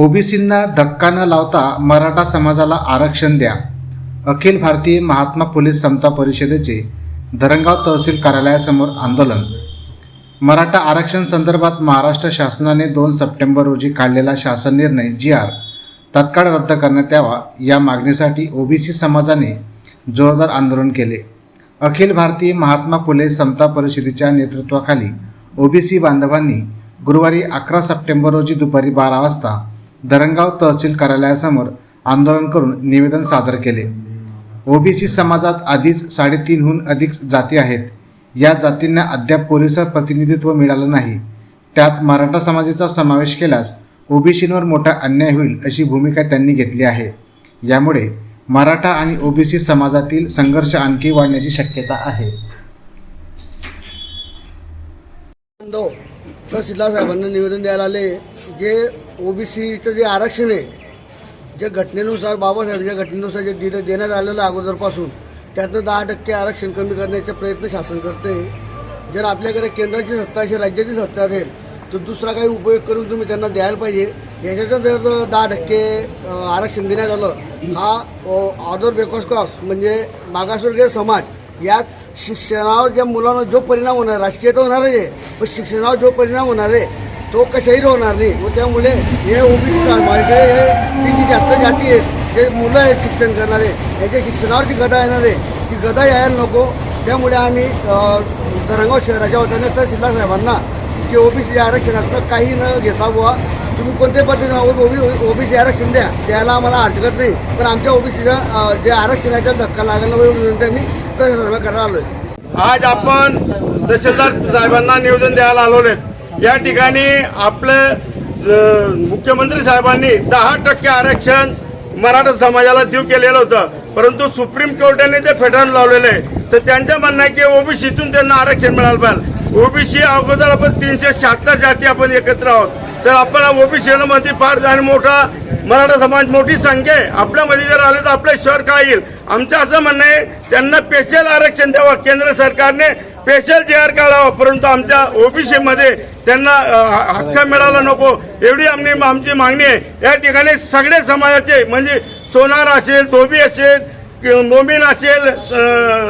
ओबीसींना धक्का न लावता मराठा समाजाला आरक्षण द्या. अखिल भारतीय महात्मा फुले समता परिषदेचे धरणगाव तहसील कार्यालयासमोर आंदोलन. मराठा आरक्षण संदर्भात महाराष्ट्र शासनाने दोन सप्टेंबर रोजी काढलेला शासन निर्णय जी आर तत्काळ रद्द करण्यात यावा या मागणीसाठी ओबीसी समाजाने जोरदार आंदोलन केले. अखिल भारतीय महात्मा फुले समता परिषदेच्या नेतृत्वाखाली ओबीसी बांधवांनी गुरुवारी अकरा सप्टेंबर रोजी दुपारी बारा वाजता धरणगाव तहसील कार्यालयासमोर आंदोलन करून निवेदन सादर केले. ओबीसी समाजात आधीच साडेतीनहून अधिक जाती आहेत. या जातींना अद्याप पुरेसं प्रतिनिधित्व मिळालं नाही. त्यात मराठा समाजाचा समावेश केल्यास ओबीसींवर मोठा अन्याय होईल अशी भूमिका त्यांनी घेतली आहे. यामुळे मराठा आणि ओबीसी समाजातील संघर्ष आणखी वाढण्याची शक्यता आहे. तहसीलदार साहेबांना निवेदन द्यायला आले जे ओबीसीचं जे आरक्षण आहे जे घटनेनुसार बाबासाहेबांच्या घटनेनुसार जे दिलं देण्यात आलेलं अगोदरपासून त्यातनं दहा टक्के आरक्षण कमी करण्याचा प्रयत्न शासन करते जर आपल्याकडे केंद्राची सत्ता असेल राज्याची सत्ता असेल तर दुसरा काही उपयोग करून तुम्ही त्यांना द्यायला पाहिजे. याच्याचं जर दहा टक्के आरक्षण देण्यात आलं हा ऑदर बेकॉस म्हणजे मागासवर्गीय समाज यात शिक्षणावर ज्या मुलांना जो परिणाम होणार राजकीय तर होणार आहे पण शिक्षणावर जो परिणाम होणार आहे तो कशाही होणार नाही. व त्यामुळे हे ओबीसी समाजाचे हे ती जी जास्त जाती आहेत जे मुलं आहेत शिक्षण करणारे याच्या शिक्षणावर जी गदा येणार आहे ती गदा यायला नको. त्यामुळे आम्ही दरंगाव शहराच्या वतीने तहसीलदार साहेबांना की ओबीसी आरक्षणातलं काही न घेता बुवा तुम्ही कोणत्या पद्धतीनं बी ओबीसी आरक्षण द्या द्यायला आम्हाला हरकत नाही. पण आमच्या ओबीसीच्या जे आरक्षण धक्का लागला विनंती आम्ही प्रशासनाला करायला आलोय. आज आपण तहसीलदार साहेबांना निवेदन द्यायला आलोलेत. या ठिकाणी आपले मुख्यमंत्री साहेबांनी दहा टक्के आरक्षण मराठा समाजाला देऊ केलेलं होतं. परंतु सुप्रीम कोर्टाने ते फेटाळून लावलेलं आहे तर त्यांचं म्हणणं आहे की ओबीसीतून त्यांना आरक्षण मिळालं पाहिजे. ओबीसी अगोदर आपण तीनशे शहात्तर जाती आपण एकत्र आहोत. तर आपण ओबीसी मध्ये फार आणि मोठा मराठा समाज मोठी संख्या आहे. आपल्यामध्ये जर आले तर आपलं शहर काय येईल? आमचं असं म्हणणं आहे त्यांना स्पेशल आरक्षण द्यावं केंद्र सरकारने स्पेशल जे आर काढावा परंतु आमच्या ओबीसीमध्ये त्यांना हक्क मिळाला नको. एवढी आमची आमची मागणी आहे. या ठिकाणी सगळे समाजाचे म्हणजे सोनार असेल धोबी असेल कि- मोमीन असेल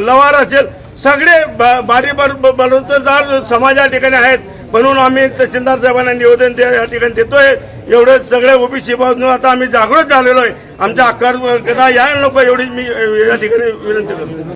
लवार असेल सगळे बारी बर समाज या ठिकाणी आहेत. म्हणून आम्ही तहसीलदार साहेबांना निवेदन द्या या ठिकाणी देतोय. एवढे सगळे ओबीसी बाजून आता आम्ही जागृत झालेलो आहे. आमच्या आकार कदा यायला नको एवढी मी या ठिकाणी विनंती करतो.